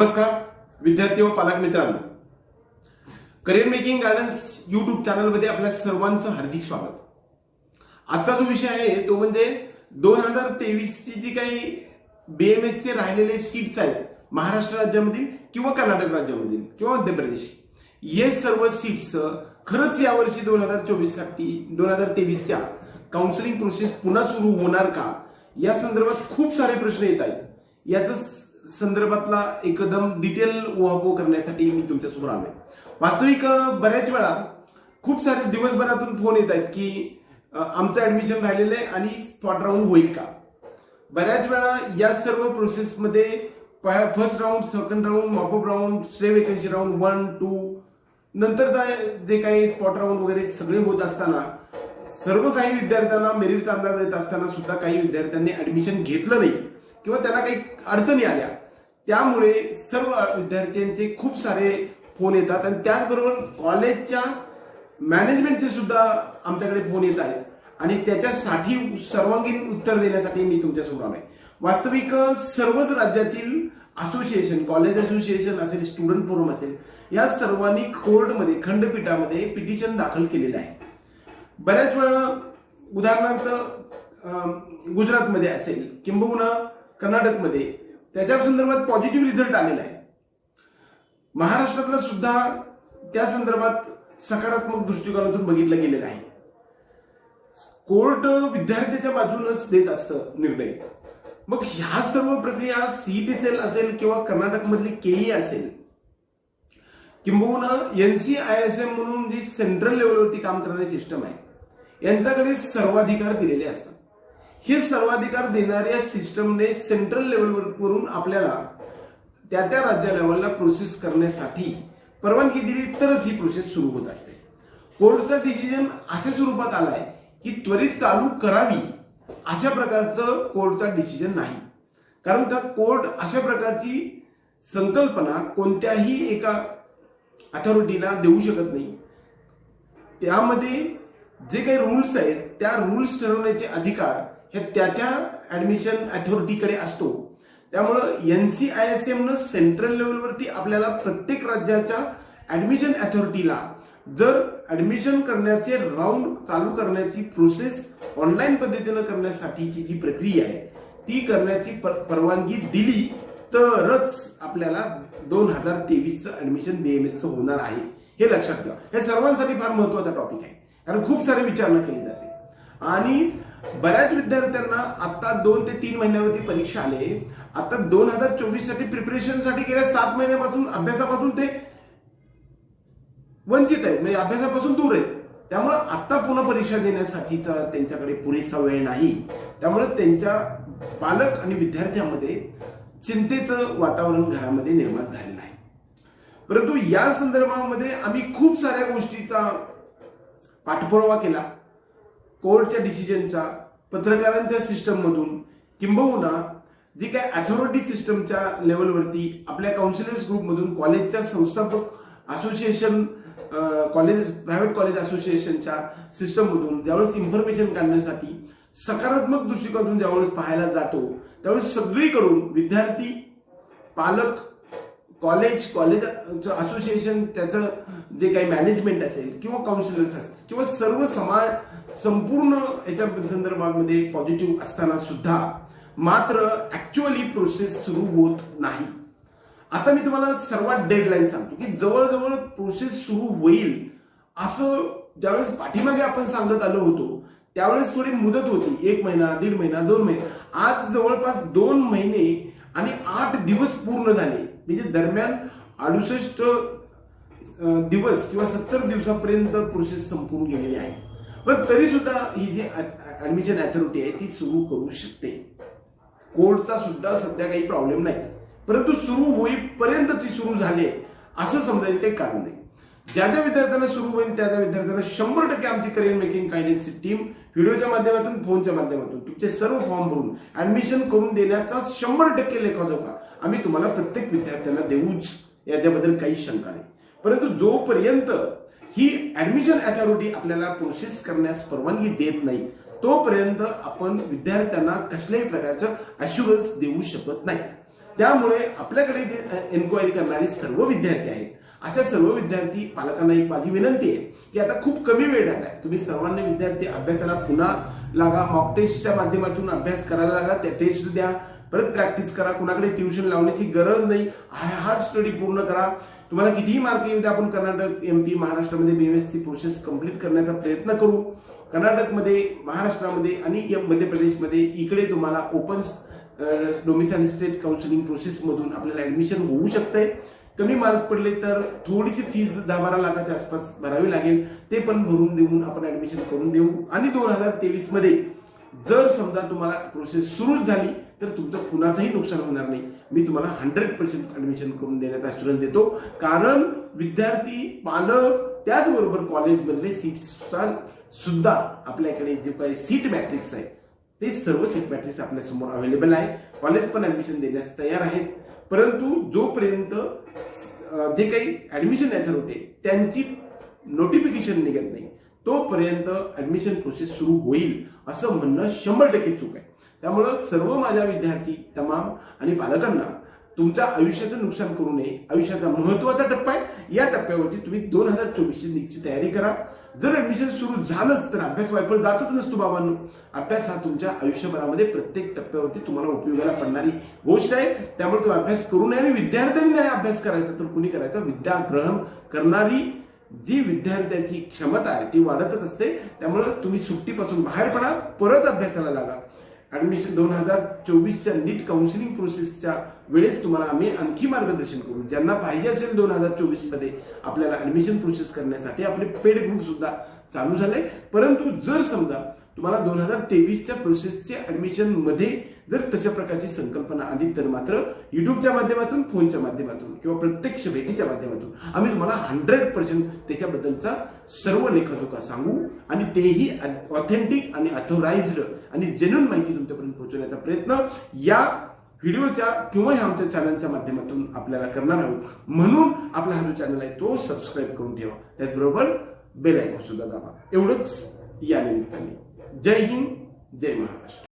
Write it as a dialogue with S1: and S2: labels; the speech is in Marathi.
S1: नमस्कार विद्यार्थी व पालक मित्रांनो. करिअर मेकिंग गायडन्स युट्यूब चॅनलमध्ये आपल्या सर्वांचं हार्दिक स्वागत. आजचा जो विषय आहे तो म्हणजे दोन हजार तेवीसची जी काही बीएमएस चे राहिलेले सीट्स आहेत महाराष्ट्र राज्यामधील किंवा कर्नाटक राज्यामधील किंवा मध्य प्रदेश हे सर्व सीट्स खरंच यावर्षी दोन हजार चोवीससाठी दोन हजार तेवीसच्या काउन्सिलिंग प्रोसेस पुन्हा सुरू होणार का? या संदर्भात खूप सारे प्रश्न येत आहेत. याचं संदर्भातला एकदम डिटेल उहापोह करण्यासाठी मी तुमच्यासमोर आलोय. वास्तविक बऱ्याच वेळा खूप सारे दिवसभरातून फोन येत आहेत की आमचं ऍडमिशन राहिलेलं आहे आणि स्पॉट राऊंड होईल का? बऱ्याच वेळा या सर्व प्रोसेसमध्ये first round second round mop up round stay vacancy round one two नंतरचा जे काही स्पॉट राऊंड वगैरे सगळे होत असताना सर्व काही विद्यार्थ्यांना मेरिटचा अंदाज येत असताना सुद्धा काही विद्यार्थ्यांनी ऍडमिशन घेतलं नाही. किंवा त्यांना काही अडचणी आल्या त्यामुळे सर्व विद्यार्थ्यांचे खूप सारे फोन येतात आणि त्याचबरोबर कॉलेजच्या मॅनेजमेंटचे सुद्धा आमच्याकडे फोन येत आहेत. आणि त्याच्यासाठी सर्वांगीण उत्तर देण्यासाठी मी तुमच्यासमोर आलोय. वास्तविक सर्वच राज्यातील असोसिएशन कॉलेज असोसिएशन असेल स्टुडंट फोरम असेल या सर्वांनी कोर्टमध्ये खंडपीठामध्ये पिटिशन दाखल केलेलं आहे. बऱ्याच वेळा उदाहरणार्थ गुजरातमध्ये असेल किंबहुना कर्नाटकमध्ये. त्याच्या संदर्भात पॉझिटिव्ह रिझल्ट आलेला आहे. महाराष्ट्रातला सुद्धा त्या संदर्भात सकारात्मक दृष्टिकोनातून बघितलं गेलेलं आहे. कोर्ट विद्यार्थ्याच्या बाजूनच देत असतं निर्णय. मग ह्या सर्व प्रक्रिया सीईटी सेल असेल किंवा कर्नाटकमधली केई असेल किंबहुना एनसीआयएसएम म्हणून जी सेंट्रल लेवलवरती काम करणारी सिस्टम आहे यांच्याकडे सर्वाधिकार दिलेले असतात. हे सर्वाधिकार देणाऱ्या सिस्टमने सेंट्रल लेवलवरून आपल्याला त्या त्या राज्य लेवलला प्रोसेस करण्यासाठी परवानगी दिली तरच ही प्रोसेस सुरू होत असते. कोर्टचा डिसिजन अशा स्वरूपात आलाय की त्वरित चालू करावी अशा प्रकारचं कोर्टचा डिसिजन नाही. कारण का कोर्ट अशा प्रकारची संकल्पना कोणत्याही एका अथॉरिटीला देऊ शकत नाही. त्यामध्ये जे काही रूल्स आहेत त्या रूल्स ठरवण्याचे अधिकार हे त्या त्या ऍडमिशन अथॉरिटीकडे असतो. त्यामुळं एनसीआयएसएम न सेंट्रल लेवलवरती आपल्याला प्रत्येक राज्याच्या ऍडमिशन अथॉरिटीला जर ऍडमिशन करण्याचे राऊंड चालू करण्याची प्रोसेस ऑनलाईन पद्धतीनं करण्यासाठीची जी प्रक्रिया आहे ती करण्याची पर- परवानगी दिली तरच आपल्याला दोन हजार तेवीसचं ऍडमिशन बीएमएसचं होणार आहे हे लक्षात घ्या. हे सर्वांसाठी फार महत्त्वाचा टॉपिक आहे. कारण खूप सारे विचारणा केली जाते. आणि बऱ्याच विद्यार्थ्यांना आता दोन ते तीन महिन्यावरती परीक्षा आले. आता दोन हजार चोवीससाठी प्रिपरेशनसाठी गेल्या सात महिन्यापासून अभ्यासापासून ते वंचित आहेत. म्हणजे अभ्यासापासून दूर आहेत. त्यामुळे आता पुन्हा परीक्षा देण्यासाठीचा त्यांच्याकडे पुरेसा वेळ नाही. त्यामुळे त्यांच्या पालक आणि विद्यार्थ्यांमध्ये चिंतेचं वातावरण घरामध्ये निर्माण झालेलं आहे. परंतु या संदर्भामध्ये आम्ही खूप साऱ्या गोष्टीचा पाठपुरावा केला. कोर्टच्या डिसिजनचा पत्रकारांच्या सिस्टम मधून किंबहुना जी काय अथॉरिटी सिस्टमच्या लेवलवरती आपल्या काउन्सिलर्स ग्रुपमधून कॉलेजच्या संस्थापक असोसिएशन कॉलेज प्रायव्हेट कॉलेज असोसिएशनच्या सिस्टममधून ज्यावेळेस इन्फॉर्मेशन काढण्यासाठी सकारात्मक दृष्टिकोनातून ज्यावेळेस पाहायला जातो त्यावेळेस सगळीकडून विद्यार्थी पालक कॉलेज कॉलेज असोसिएशन त्याचं जे काही मॅनेजमेंट असेल किंवा काउन्सिलर्स असतील किंवा सर्व समाज संपूर्ण याच्या संदर्भामध्ये पॉझिटिव्ह असताना सुद्धा मात्र ऍक्च्युअली प्रोसेस सुरू होत नाही. आता मी तुम्हाला सर्वात डेडलाईन सांगतो की जवळजवळ प्रोसेस सुरू होईल असं ज्यावेळेस पाठीमागे आपण सांगत आलो होतो त्यावेळेस थोडी मुदत होती. एक महिना दीड महिना दोन महिने. आज जवळपास दोन महिने आणि आठ दिवस पूर्ण झाले. म्हणजे दरम्यान अडुसष्ट दिवस किंवा सत्तर दिवसापर्यंत प्रोसेस संपून गेलेली आहे. पण तरी सुद्धा ही जी ऍडमिशन अथॉरिटी आहे ती सुरू करू शकते. कोर्टचा सुद्धा सध्या काही प्रॉब्लेम नाही. परंतु सुरू होईपर्यंत ती सुरू झाली आहे. असं समजायचं काही कारण नाही. ज्या ज्या विद्यार्थ्यांना सुरू होईल त्या त्या विद्यार्थ्यांना शंभर टक्के आमची करिअर मेकिंग गायडन्सची टीम व्हिडिओच्या माध्यमातून फोनच्या माध्यमातून तुमचे सर्व फॉर्म भरून ऍडमिशन करून देण्याचा शंभर टक्के लेखाजोखा आम्ही तुम्हाला प्रत्येक विद्यार्थ्यांना देऊच. याच्याबद्दल काही शंका नाही. परंतु जोपर्यंत ही ऍडमिशन अथॉरिटी आपल्याला प्रोसेस करण्यास परवानगी देत नाही. तोपर्यंत आपण विद्यार्थ्यांना कसल्याही प्रकारचं अश्युरन्स देऊ शकत नाही. त्यामुळे आपल्याकडे जे एन्क्वायरी करणारे सर्व विद्यार्थी आहेत अशा सर्व विद्यार्थी पालकांना एक माझी विनंती आहे की आता खूप कमी वेळ राहिला आहे तुम्ही सर्वांनी विद्यार्थी अभ्यासाला पुन्हा लागा मॉक टेस्टच्या माध्यमातून अभ्यास करायला लागा त्या टेस्ट द्या परत प्रॅक्टिस करा कुणाकडे ट्युशन लावण्याची गरज नाही हा- हा स्टडी पूर्ण करा. तुम्हाला कितीही मार्क येऊ द्या आपण कर्नाटक एमपी महाराष्ट्रामध्ये बीएमएससी प्रोसेस कंप्लीट करण्याचा प्रयत्न करू. कर्नाटकमध्ये महाराष्ट्रामध्ये आणि मध्य प्रदेशमध्ये इकडे तुम्हाला ओपन डोमिसाईल स्टेट काउन्सिलिंग प्रोसेसमधून आपल्याला ऍडमिशन होऊ शकतंय. कमी मार्क्स पडले तर थोडीशी फीज दहा बारा लाखाच्या आसपास भरावी लागेल. ते पण भरून देऊन आपण ऍडमिशन करून देऊ. आणि दोन हजार तेवीसमध्ये जर समजा तुम्हाला प्रोसेस सुरू झाली तर तुमचं कुणाचंही नुकसान होणार नाही. मी तुम्हाला हंड्रेड पर्सेंट ऍडमिशन करून देण्याचा अश्युरन्स देतो. कारण विद्यार्थी पालक त्याचबरोबर कॉलेजमधले सीट्सचा सुद्धा आपल्याकडे जे काही सीट मॅट्रिक्स आहे ते सर्व सीट मॅट्रिक्स आपल्यासमोर अवेलेबल आहे. कॉलेज पण ऍडमिशन देण्यास तयार आहेत. परंतु जोपर्यंत जे काही ऍडमिशन याच्यात होते त्यांची नोटिफिकेशन निघत नाही तोपर्यंत ऍडमिशन प्रोसेस सुरू होईल. असं म्हणणं शंभर टक्के चूक आहे. त्यामुळं सर्व माझ्या विद्यार्थी तमाम आणि पालकांना तुमच्या आयुष्याचं नुकसान करू नये आयुष्याचा महत्त्वाचा टप्पा आहे. या टप्प्यावरती तुम्ही दोन हजार चोवीसची नीटची तयारी करा. जर ऍडमिशन सुरू झालंच तर अभ्यास वायफळ जातच नसतो बाबांनो. अभ्यास हा तुमच्या आयुष्यभरामध्ये प्रत्येक टप्प्यावरती तुम्हाला उपयोगाला पडणारी गोष्ट आहे. त्यामुळे तुम्ही अभ्यास करू नये आणि विद्यार्थ्यांनी नाही अभ्यास करायचा तर कुणी करायचा? विद्याग्रहण करणारी जी विद्यार्थ्याची क्षमता आहे ती वाढतच असते. त्यामुळे तुम्ही सुट्टीपासून बाहेर पडा परत अभ्यासाला लागा. ऍडमिशन दोन हजार चोवीसच्या नीट काउन्सिलिंग प्रोसेसच्या वेळेस तुम्हाला आम्ही आणखी मार्गदर्शन करू. ज्यांना पाहिजे असेल दोन हजार चोवीसमध्ये आपल्याला ऍडमिशन प्रोसेस करण्यासाठी आपले पेड ग्रुप सुद्धा चालू झाले. परंतु जर समजा तुम्हाला दोन हजार तेवीसच्या प्रोसेसच्या ऍडमिशनमध्ये जर तशा प्रकारची संकल्पना आली तर मात्र युट्यूबच्या माध्यमातून फोनच्या माध्यमातून किंवा प्रत्यक्ष भेटीच्या माध्यमातून आम्ही तुम्हाला हंड्रेड पर्सेंट त्याच्याबद्दलचा सर्व लेखाजोखा सांगू आणि तेही ऑथेंटिक आणि ऑथोराइज्ड आणि जेन्युन माहिती तुमच्यापर्यंत पोहोचवण्याचा प्रयत्न या व्हिडिओच्या किंवा ह्या आमच्या चॅनलच्या माध्यमातून आपल्याला करणार आहोत. म्हणून आपला हा जो चॅनल आहे तो सबस्क्राईब करून ठेवा. त्याचबरोबर बेल आयकॉन सुद्धा दाबा. एवढंच या निमित्ताने. जय हिंद जय महाराष्ट्र.